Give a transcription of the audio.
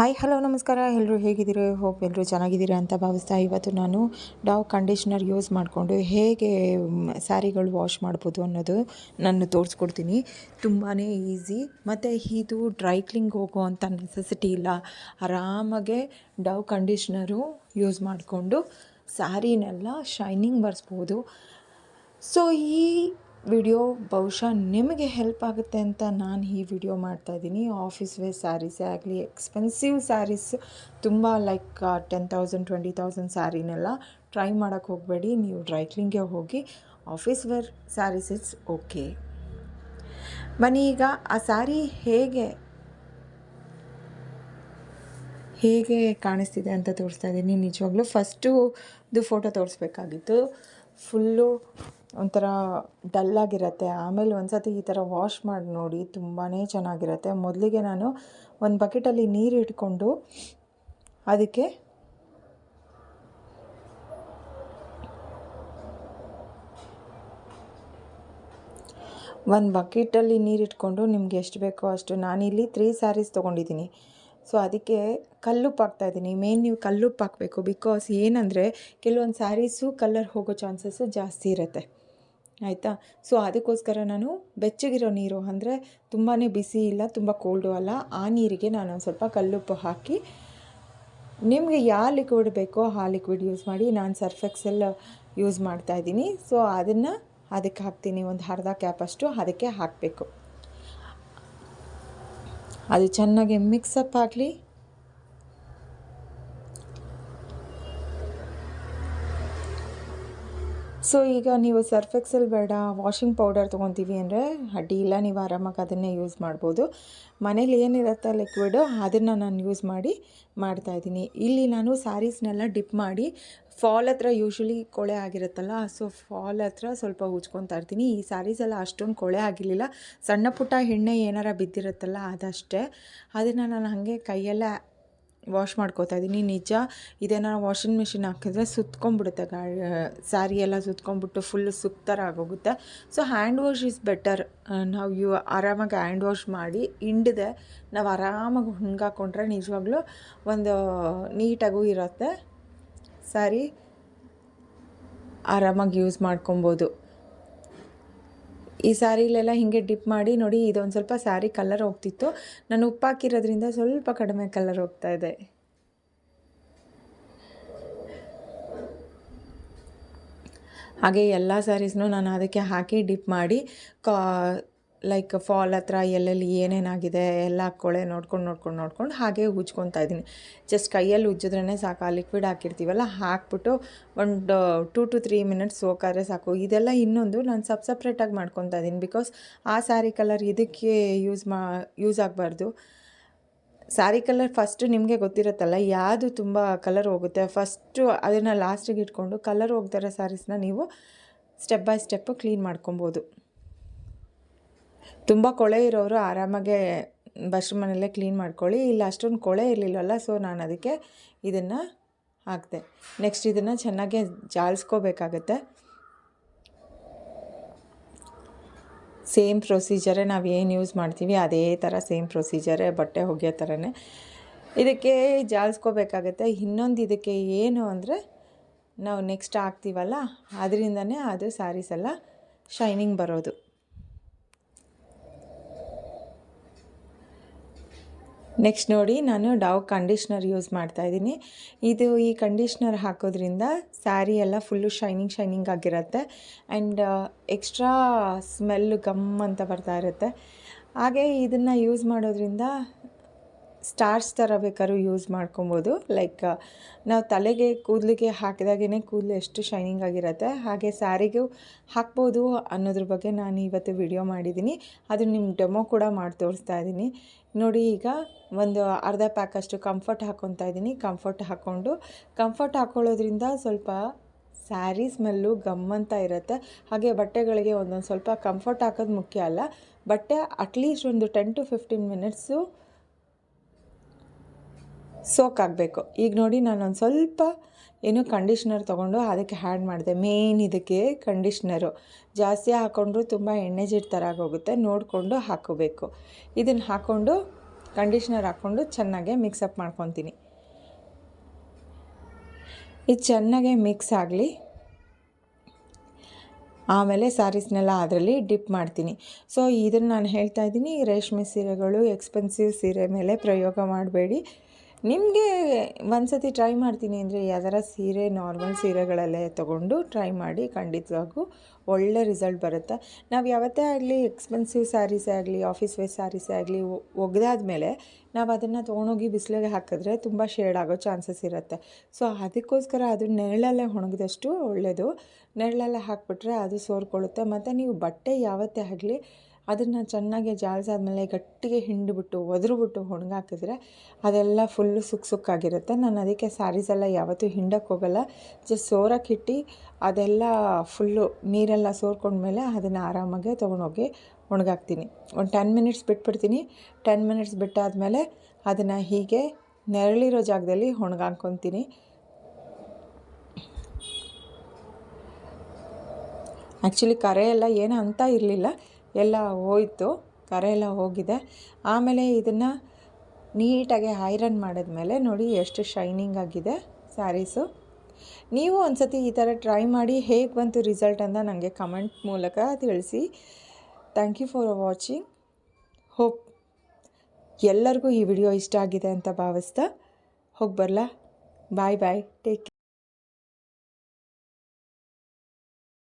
Hi, hello, ನಮಸ್ಕಾರ. ಎಲ್ಲರೂ ಹೇಗಿದ್ದೀರಿ? ಹೋಪ್ ಎಲ್ಲರೂ ಚೆನ್ನಾಗಿದ್ದೀರಾ ಅಂತ ಭಾವಿಸ್ತಾ ಇವತ್ತು ನಾನು ಡಾವ್ ಕಂಡೀಷ್ನರ್ ಯೂಸ್ ಮಾಡಿಕೊಂಡು ಹೇಗೆ ಸ್ಯಾರಿಗಳು ವಾಶ್ ಮಾಡ್ಬೋದು ಅನ್ನೋದು ನಾನು ತೋರಿಸ್ಕೊಡ್ತೀನಿ. ತುಂಬಾ ಈಸಿ. ಮತ್ತು ಇದು ಡ್ರೈ ಕ್ಲಿಂಗ್ ಹೋಗೋ ಅಂತ ನೆಸೆಸಿಟಿ ಇಲ್ಲ. ಆರಾಮಾಗೆ ಡವ್ ಕಂಡೀಷ್ನರು ಯೂಸ್ ಮಾಡಿಕೊಂಡು ಸ್ಯಾರಿನೆಲ್ಲ ಶೈನಿಂಗ್ ಬರ್ಸ್ಬೋದು. ಸೊ ಈ ವಿಡಿಯೋ ಬಹುಶಃ ನಿಮಗೆ ಹೆಲ್ಪ್ ಆಗುತ್ತೆ ಅಂತ ನಾನು ಈ ವಿಡಿಯೋ ಮಾಡ್ತಾಯಿದ್ದೀನಿ ಆಫೀಸ್ ವೇರ್ ಸ್ಯಾರೀಸೇ ಆಗಲಿ ಎಕ್ಸ್ಪೆನ್ಸಿವ್ ಸ್ಯಾರೀಸ್ ತುಂಬ like ten thousand twenty thousand ಸ್ಯಾರಿನೆಲ್ಲ try ಮಾಡೋಕ್ಕೆ ಹೋಗಬೇಡಿ. ನೀವು ಡ್ರೈ ಕ್ಲೀನ್ಗೆ ಹೋಗಿ office wear saris it's okay ಬನ್ನಿ ಈಗ ಆ ಸ್ಯಾರಿ ಹೇಗೆ ಹೇಗೆ ಕಾಣಿಸ್ತಿದೆ ಅಂತ ತೋರಿಸ್ತಾ ಇದ್ದೀನಿ. ನಿಜವಾಗ್ಲೂ ಫಸ್ಟು ಇದು ಫೋಟೋ ತೋರಿಸ್ಬೇಕಾಗಿತ್ತು. ಫುಲ್ಲು ಒಂಥರ ಡಲ್ಲಾಗಿರುತ್ತೆ. ಆಮೇಲೆ ಒಂದು ಸತಿ ಈ ಥರ ವಾಶ್ ಮಾಡಿ ನೋಡಿ ತುಂಬಾ ಚೆನ್ನಾಗಿರುತ್ತೆ. ಮೊದಲಿಗೆ ನಾನು ಒಂದು ಬಕೆಟಲ್ಲಿ ನೀರು ಇಟ್ಕೊಂಡು ಅದಕ್ಕೆ ಒಂದು ಬಕೆಟಲ್ಲಿ ನೀರು ಇಟ್ಕೊಂಡು ನಿಮ್ಗೆ ಎಷ್ಟು ಬೇಕೋ ಅಷ್ಟು ನಾನಿಲ್ಲಿ ತ್ರೀ ಸ್ಯಾರೀಸ್ ತೊಗೊಂಡಿದ್ದೀನಿ. ಸೊ ಅದಕ್ಕೆ ಕಲ್ಲುಪ್ಪು ಹಾಕ್ತಾಯಿದ್ದೀನಿ ಮೇನ್ ನೀವು ಕಲ್ಲುಪ್ಪು ಹಾಕಬೇಕು. ಬಿಕಾಸ್ ಏನಂದರೆ ಕೆಲವೊಂದು ಸ್ಯಾರೀಸು ಕಲ್ಲರ್ ಹೋಗೋ ಚಾನ್ಸಸ್ಸು ಜಾಸ್ತಿ ಇರುತ್ತೆ. ಆಯಿತಾ? ಸೊ ಅದಕ್ಕೋಸ್ಕರ ನಾನು ಬೆಚ್ಚಗಿರೋ ನೀರು, ಅಂದರೆ ತುಂಬಾ ಬಿಸಿ ಇಲ್ಲ, ತುಂಬ ಕೋಲ್ಡು ಅಲ್ಲ, ಆ ನೀರಿಗೆ ನಾನು ಸ್ವಲ್ಪ ಕಲ್ಲುಪ್ಪು ಹಾಕಿ, ನಿಮಗೆ ಯಾವ ಲಿಕ್ವಿಡ್ ಬೇಕೋ ಆ ಲಿಕ್ವಿಡ್ ಯೂಸ್ ಮಾಡಿ ನಾನು ಸರ್ಫ್ ಎಕ್ಸೆಲ್ ಯೂಸ್ ಮಾಡ್ತಾಯಿದ್ದೀನಿ ಸೊ ಅದನ್ನು ಅದಕ್ಕೆ ಹಾಕ್ತೀನಿ, ಒಂದು ಅರ್ಧ ಕ್ಯಾಪಷ್ಟು ಅದಕ್ಕೆ ಹಾಕಬೇಕು. ಅದು ಚೆನ್ನಾಗಿ ಮಿಕ್ಸಪ್ ಆಗಲಿ ಸೊ ಈಗ ನೀವು ಸರ್ಫ್ ಎಕ್ಸೆಲ್ ಬೇಡ ವಾಷಿಂಗ್ ಪೌಡರ್ ತೊಗೊತೀವಿ ಅಂದರೆ ಅಡ್ಡಿ ಇಲ್ಲ, ನೀವು ಆರಾಮಾಗಿ ಅದನ್ನೇ ಯೂಸ್ ಮಾಡ್ಬೋದು. ಮನೇಲಿ ಏನಿರುತ್ತೆ ಲಿಕ್ವಿಡು ಅದನ್ನು ನಾನು ಯೂಸ್ ಮಾಡಿ ಮಾಡ್ತಾಯಿದ್ದೀನಿ ಇಲ್ಲಿ ನಾನು ಸ್ಯಾರೀಸ್ನೆಲ್ಲ ಡಿಪ್ ಮಾಡಿ ಫಾಲ್ ಹತ್ರ ಯೂಶ್ವಲಿ ಕೊಳೆ ಆಗಿರುತ್ತಲ್ಲ ಸೊ ಫಾಲ್ ಹತ್ರ ಸ್ವಲ್ಪ ಉಜ್ಕೊತಾ ಇರ್ತೀನಿ. ಈ ಸ್ಯಾರೀಸೆಲ್ಲ ಅಷ್ಟೊಂದು ಕೊಳೆ ಆಗಿರಲಿಲ್ಲ. ಸಣ್ಣ ಪುಟ್ಟ ಎಣ್ಣೆ ಏನಾರ ಬಿದ್ದಿರುತ್ತಲ್ಲ ಅದಷ್ಟೇ. ಅದನ್ನು ನಾನು ಹಾಗೆ ಕೈಯಲ್ಲೇ ವಾಶ್ ಮಾಡ್ಕೋತಾ ಇದ್ದೀನಿ. ನಿಜ, ಇದೇನೋ ವಾಷಿಂಗ್ ಮಿಷಿನ್ ಹಾಕಿದ್ರೆ ಸುತ್ಕೊಂಡ್ಬಿಡುತ್ತೆ ಗಾ ಸ್ಯಾರಿ ಎಲ್ಲ ಸುತ್ಕೊಂಡ್ಬಿಟ್ಟು ಫುಲ್ ಸುಕ್ ಥರ ಆಗೋಗುತ್ತೆ so hand wash is better ನಾವು ಯು, ಆರಾಮಾಗಿ ಹ್ಯಾಂಡ್ ವಾಶ್ ಮಾಡಿ ಹಿಂಡದೆ, ನಾವು ಆರಾಮಾಗಿ ಹುಣ್ಗಾಕೊಂಡ್ರೆ ನಿಜವಾಗ್ಲೂ ಒಂದು ನೀಟಾಗೂ ಇರುತ್ತೆ. ಸ್ಯಾರಿ ಆರಾಮಾಗಿ ಯೂಸ್ ಮಾಡ್ಕೊಬೋದು. ಈ ಸ್ಯಾರಿಲೆಲ್ಲ ಹೀಗೆ ಡಿಪ್ ಮಾಡಿ ನೋಡಿ ಇದೊಂದು ಸ್ವಲ್ಪ ಸ್ಯಾರಿ ಕಲರ್ ಹೋಗ್ತಿತ್ತು. ನಾನು ಉಪ್ಪು ಹಾಕಿರೋದ್ರಿಂದ ಸ್ವಲ್ಪ ಕಡಿಮೆ ಕಲರ್ ಹೋಗ್ತಾ ಇದೆ. ಹಾಗೆ ಎಲ್ಲ ಸ್ಯಾರೀಸ್ನೂ ನಾನು ಅದಕ್ಕೆ ಹಾಕಿ ಡಿಪ್ ಮಾಡಿ ಕಾ ಲೈಕ್ ಫಾಲ್ ಹತ್ರ ಎಲ್ಲೆಲ್ಲಿ ಏನೇನಾಗಿದೆ ಎಲ್ಲ ಕೊಳೆ ನೋಡ್ಕೊಂಡು ನೋಡ್ಕೊಂಡು ನೋಡ್ಕೊಂಡು ಹಾಗೆ ಉಜ್ಕೊತಾ ಇದ್ದೀನಿ. ಜಸ್ಟ್ ಕೈಯಲ್ಲಿ ಉಜ್ಜಿದ್ರೇ ಸಾಕು. ಆ ಲಿಕ್ವಿಡ್ ಹಾಕಿರ್ತೀವಲ್ಲ, ಹಾಕ್ಬಿಟ್ಟು ಒಂದು ಟೂ ಟು ತ್ರೀ ಮಿನಿಟ್ಸ್ ಸೋಕಾದ್ರೆ ಸಾಕು. ಇದೆಲ್ಲ ಇನ್ನೊಂದು ನಾನು ಸಪ್ ಸಪ್ರೇಟಾಗಿ ಮಾಡ್ಕೊತಾ ಇದ್ದೀನಿ ಬಿಕಾಸ್ ಆ ಸ್ಯಾರಿ ಕಲರ್ ಇದಕ್ಕೆ ಯೂಸ್ ಮಾ ಯೂಸ್ ಆಗಬಾರ್ದು. ಸ್ಯಾರಿ ಕಲರ್ ಫಸ್ಟು ನಿಮಗೆ ಗೊತ್ತಿರುತ್ತಲ್ಲ, ಯಾವುದು ತುಂಬ ಕಲರ್ ಹೋಗುತ್ತೆ. ಫಸ್ಟು ಅದನ್ನು ಲಾಸ್ಟಿಗೆ ಇಟ್ಕೊಂಡು ಕಲರ್ ಹೋಗ್ದಿರೋ ಸ್ಯಾರೀಸ್ನ ನೀವು ಸ್ಟೆಪ್ ಬೈ ಸ್ಟೆಪ್ಪು ಕ್ಲೀನ್ ಮಾಡ್ಕೊಬೋದು. ತುಂಬ ಕೊಳೆ ಇರೋರು ಆರಾಮಾಗೆ ಮನೆಯಲ್ಲೇ ಕ್ಲೀನ್ ಮಾಡ್ಕೊಳ್ಳಿ. ಇಲ್ಲ ಅಷ್ಟೊಂದು ಕೊಳೆ ಇರಲಿಲ್ಲವಲ್ಲ ಸೊ ನಾನು ಅದಕ್ಕೆ ಇದನ್ನು ಹಾಕಿದೆ. ನೆಕ್ಸ್ಟ್ ಇದನ್ನು ಚೆನ್ನಾಗಿ ಜಾಲಿಸ್ಕೋಬೇಕಾಗತ್ತೆ ಸೇಮ್ ಪ್ರೊಸೀಜರೇ ನಾವು ಏನು ಯೂಸ್ ಮಾಡ್ತೀವಿ, ಅದೇ ಥರ ಸೇಮ್ ಪ್ರೊಸೀಜರೇ ಬಟ್ಟೆ ಒಗೆಯೋ ಥರನೇ ಇದಕ್ಕೆ ಜಾಲಿಸ್ಕೋಬೇಕಾಗತ್ತೆ ಇನ್ನೊಂದು ಇದಕ್ಕೆ ಏನು ಅಂದರೆ ನಾವು ನೆಕ್ಸ್ಟ್ ಹಾಕ್ತೀವಲ್ಲ, ಅದರಿಂದನೇ ಅದು ಸ್ಯಾರೀಸ್ ಎಲ್ಲ ಶೈನಿಂಗ್ ಬರೋದು. ನೆಕ್ಸ್ಟ್ ನೋಡಿ ನಾನು ಡವ್ ಕಂಡೀಷ್ನರ್ ಯೂಸ್ ಮಾಡ್ತಾ ಇದ್ದೀನಿ. ಇದು ಈ ಕಂಡೀಷ್ನರ್ ಹಾಕೋದ್ರಿಂದ ಸ್ಯಾರಿ ಎಲ್ಲ ಫುಲ್ಲು ಶೈನಿಂಗ್ ಶೈನಿಂಗ್ ಆಗಿರುತ್ತೆ. ಆ್ಯಂಡ್ ಎಕ್ಸ್ಟ್ರಾ ಸ್ಮೆಲ್ಲು ಗಮ್ ಅಂತ ಬರ್ತಾ ಇರುತ್ತೆ. ಹಾಗೆ ಇದನ್ನು ಯೂಸ್ ಮಾಡೋದ್ರಿಂದ ಸ್ಟಾರ್ಸ್ ಥರ ಬೇಕಾದ್ರೂ ಯೂಸ್ ಮಾಡ್ಕೊಬೋದು. ಲೈಕ್ ನಾವು ತಲೆಗೆ ಕೂದಲಿಗೆ ಹಾಕಿದಾಗೇ ಕೂದಲು ಎಷ್ಟು ಶೈನಿಂಗ್ ಆಗಿರುತ್ತೆ. ಹಾಗೆ ಸ್ಯಾರಿಗೂ ಹಾಕ್ಬೋದು ಅನ್ನೋದ್ರ ಬಗ್ಗೆ ನಾನು ಇವತ್ತು ವಿಡಿಯೋ ಮಾಡಿದ್ದೀನಿ ಅದು ನಿಮ್ಮ ಡೆಮೋ ಕೂಡ ಮಾಡಿ ತೋರಿಸ್ತಾ ಇದ್ದೀನಿ ನೋಡಿ ಈಗ ಒಂದು ಅರ್ಧ ಪ್ಯಾಕಷ್ಟು ಕಂಫರ್ಟ್ ಹಾಕ್ಕೊತಾ ಇದ್ದೀನಿ ಕಂಫರ್ಟ್ ಹಾಕ್ಕೊಂಡು ಕಂಫರ್ಟ್ ಹಾಕ್ಕೊಳ್ಳೋದ್ರಿಂದ ಸ್ವಲ್ಪ ಸ್ಯಾರಿ ಸ್ಮೆಲ್ಲು ಗಮ್ಮಂತ ಇರುತ್ತೆ. ಹಾಗೆ ಬಟ್ಟೆಗಳಿಗೆ ಒಂದೊಂದು ಸ್ವಲ್ಪ ಕಂಫರ್ಟ್ ಹಾಕೋದು ಮುಖ್ಯ ಅಲ್ಲ. ಬಟ್ಟೆ ಅಟ್ಲೀಸ್ಟ್ ಒಂದು ten to fifteen minutes soak ಆಗಬೇಕು ಈಗ ನೋಡಿ ನಾನೊಂದು ಸ್ವಲ್ಪ ಏನು ಕಂಡೀಷ್ನರ್ ತೊಗೊಂಡು ಅದಕ್ಕೆ ಹ್ಯಾಡ್ ಮಾಡಿದೆ. ಮೇನ್ ಇದಕ್ಕೆ ಕಂಡೀಷ್ನರು ಜಾಸ್ತಿ ಹಾಕ್ಕೊಂಡ್ರು ತುಂಬ ಎಣ್ಣೆ ಜಿಡ್ಡು ಥರ ಆಗೋಗುತ್ತೆ. ನೋಡಿಕೊಂಡು ಹಾಕೋಬೇಕು. ಇದನ್ನು ಹಾಕ್ಕೊಂಡು ಕಂಡೀಷ್ನರ್ ಹಾಕ್ಕೊಂಡು ಚೆನ್ನಾಗೆ ಮಿಕ್ಸಪ್ ಮಾಡ್ಕೊತೀನಿ. ಇದು ಚೆನ್ನಾಗೆ ಮಿಕ್ಸ್ ಆಗಲಿ. ಆಮೇಲೆ ಸ್ಯಾರೀಸ್ನೆಲ್ಲ ಅದರಲ್ಲಿ ಡಿಪ್ ಮಾಡ್ತೀನಿ. ಸೊ ಇದನ್ನು ನಾನು ಹೇಳ್ತಾ ಇದ್ದೀನಿ. ರೇಷ್ಮೆ ಸೀರೆಗಳು ಎಕ್ಸ್ಪೆನ್ಸಿವ್ ಸೀರೆ ಮೇಲೆ ಪ್ರಯೋಗ ಮಾಡಬೇಡಿ. ನಿಮಗೆ ಒಂದ್ಸತಿ ಟ್ರೈ ಮಾಡ್ತೀನಿ ಅಂದರೆ ಯಾವ್ದಾರ ಸೀರೆ ನಾರ್ಮಲ್ ಸೀರೆಗಳಲ್ಲೇ ತೊಗೊಂಡು ಟ್ರೈ ಮಾಡಿ ಖಂಡಿತವಾಗೂ ಒಳ್ಳೆ ರಿಸಲ್ಟ್ ಬರುತ್ತೆ. ನಾವು ಯಾವತ್ತೇ ಆಗಲಿ ಎಕ್ಸ್ಪೆನ್ಸಿವ್ ಸ್ಯಾರೀಸೇ ಆಗಲಿ ಆಫೀಸ್ ವೇರ್ ಸ್ಯಾರೀಸೇ ಆಗಲಿ ಒಗೆದಾದ್ಮೇಲೆ ನಾವು ಅದನ್ನು ತೊಗೊಂಡೋಗಿ ಬಿಸಿಲಿಗೆ ಹಾಕಿದ್ರೆ ತುಂಬ ಶೇಡ್ ಆಗೋ ಚಾನ್ಸಸ್ ಇರುತ್ತೆ. ಸೊ ಅದಕ್ಕೋಸ್ಕರ ಅದು ನೆರಳಲ್ಲೇ ಒಣಗಿದಷ್ಟು ಒಳ್ಳೆಯದು ನೆರಳಲ್ಲೇ ಹಾಕಿಬಿಟ್ರೆ ಅದು ಸೋರ್ಕೊಳ್ಳುತ್ತೆ. ಮತ್ತು ನೀವು ಬಟ್ಟೆ ಯಾವತ್ತೇ ಆಗಲಿ ಅದನ್ನು ಚೆನ್ನಾಗಿ ಜಾಲ್ಸಾದ್ಮೇಲೆ ಗಟ್ಟಿಗೆ ಹಿಂಡಿಬಿಟ್ಟು, ಒದ್ರುಬಿಟ್ಟು ಒಣಗಾಕಿದ್ರೆ ಅದೆಲ್ಲ ಫುಲ್ಲು ಸುಕ್ ಸುಕ್ಕಾಗಿರುತ್ತೆ. ನಾನು ಅದಕ್ಕೆ ಸ್ಯಾರೀಸೆಲ್ಲ ಯಾವತ್ತೂ ಹಿಂಡಕ್ಕೆ ಹೋಗಲ್ಲ. ಜಸ್ಟ್ ಸೋರಕ್ಕಿಟ್ಟು ಅದೆಲ್ಲ ಫುಲ್ಲು ನೀರೆಲ್ಲ ಸೋರ್ಕೊಂಡ್ಮೇಲೆ ಅದನ್ನು ಆರಾಮಾಗಿ ತೊಗೊಂಡೋಗಿ ಒಣಗಾಕ್ತೀನಿ. ಒಂದು ಟೆನ್ ಮಿನಿಟ್ಸ್ ಬಿಟ್ಬಿಡ್ತೀನಿ. ಟೆನ್ ಮಿನಿಟ್ಸ್ ಬಿಟ್ಟಾದಮೇಲೆ ಅದನ್ನು ಹೀಗೆ ನೆರಳಿರೋ ಜಾಗದಲ್ಲಿ ಒಣಗಾಕೊತೀನಿ. ಆ್ಯಕ್ಚುಲಿ ಕರೆ ಎಲ್ಲ ಏನು ಅಂತ ಇರಲಿಲ್ಲ. ಎಲ್ಲ ಹೋಯ್ತು ಕರೆ ಎಲ್ಲ ಹೋಗಿದೆ. ಆಮೇಲೆ ಇದನ್ನು ನೀಟಾಗಿ ಐರನ್ ಮಾಡಿದ್ಮೇಲೆ ನೋಡಿ ಎಷ್ಟು ಶೈನಿಂಗ್ ಆಗಿದೆ ಸ್ಯಾರೀಸು ನೀವು ಒಂದು ಸತಿ ಈ ಥರ ಟ್ರೈ ಮಾಡಿ ಹೇಗೆ ಬಂತು ರಿಸಲ್ಟ್ ಅಂತ ನನಗೆ ಕಮೆಂಟ್ ಮೂಲಕ ತಿಳಿಸಿ. Thank you for watching hope ಎಲ್ಲರಿಗೂ ಈ ವಿಡಿಯೋ ಇಷ್ಟ ಆಗಿದೆ ಅಂತ ಭಾವಿಸ್ತಾ ಹೋಗಿ ಬರಲಾ. ಬಾಯ್ ಬಾಯ್ ಟೇಕ್